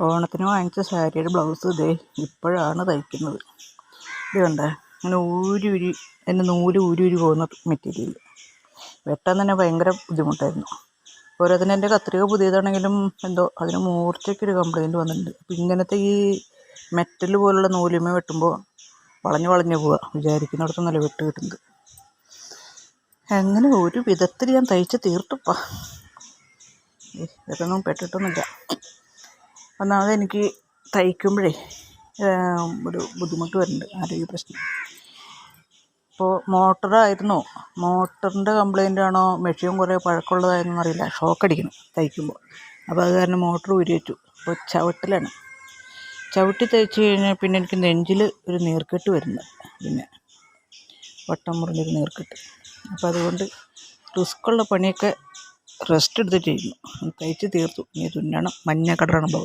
ഓണത്തിന് വാങ്ങിച്ച സാരിയുടെ ബ്ലൗസ് ഇതേ ഇപ്പോഴാണ് തയ്ക്കുന്നത്. ഇത് കണ്ടേ? ഇങ്ങനെ ഊരി ഊരി അതിന്റെ നൂൽ ഊരി ഊരി പോകുന്ന മെറ്റീരിയൽ. വെട്ടാൻ തന്നെ ഭയങ്കര ബുദ്ധിമുട്ടായിരുന്നു. പോരാത്തതിന് എന്റെ കത്രിക പുതിയതാണെങ്കിലും എന്തോ അതിന് മൂർച്ചയ്ക്കൊരു കംപ്ലൈന്റ് വന്നിട്ടുണ്ട്. അപ്പം ഇങ്ങനത്തെ ഈ മെറ്റൽ പോലുള്ള നൂലുമേ വെട്ടുമ്പോൾ വളഞ്ഞ് വളഞ്ഞ് പോവുക. വിചാരിക്കുന്നിടത്തൊന്നല്ല വെട്ട് കിട്ടുന്നത്. അങ്ങനെ ഒരു വിധത്തിൽ ഞാൻ തയ്ച്ച് തീർത്തുപ്പാ. ഇതൊന്നും പെട്ടിട്ടൊന്നുമില്ല. ഒന്നാമത് എനിക്ക് തയ്ക്കുമ്പോഴേ ഒരു ബുദ്ധിമുട്ട് വരുന്നുണ്ട് ആരോഗ്യ പ്രശ്നം. ഇപ്പോൾ മോട്ടറായിരുന്നോ? മോട്ടറിന്റെ കംപ്ലൈന്റ് ആണോ? മെഷീൻ കുറേ പഴക്കമുള്ളതായിരുന്നു അറിയില്ല. ഷോക്ക് അടിക്കണം തയ്ക്കുമ്പോൾ. അപ്പോൾ അത് കാരണം മോട്ടർ ഉരിയേറ്റു ഇപ്പോൾ ചവിട്ടിലാണ്. ചവിട്ടി തയ്ച്ച് കഴിഞ്ഞാൽ പിന്നെ എനിക്ക് നെഞ്ചിൽ ഒരു നീർക്കെട്ട് വരുന്നത് പിന്നെ വട്ടം മുറിഞ്ഞൊരു നീർക്കെട്ട്. അപ്പോൾ അതുകൊണ്ട് റിസ്ക്കുള്ള പണിയൊക്കെ റെസ്റ്റ് എടുത്തിട്ട് ചെയ്യുന്നു തയ്ച്ച് തീർത്തു. ഇനി തുന്നണം. മഞ്ഞ കടറാണ്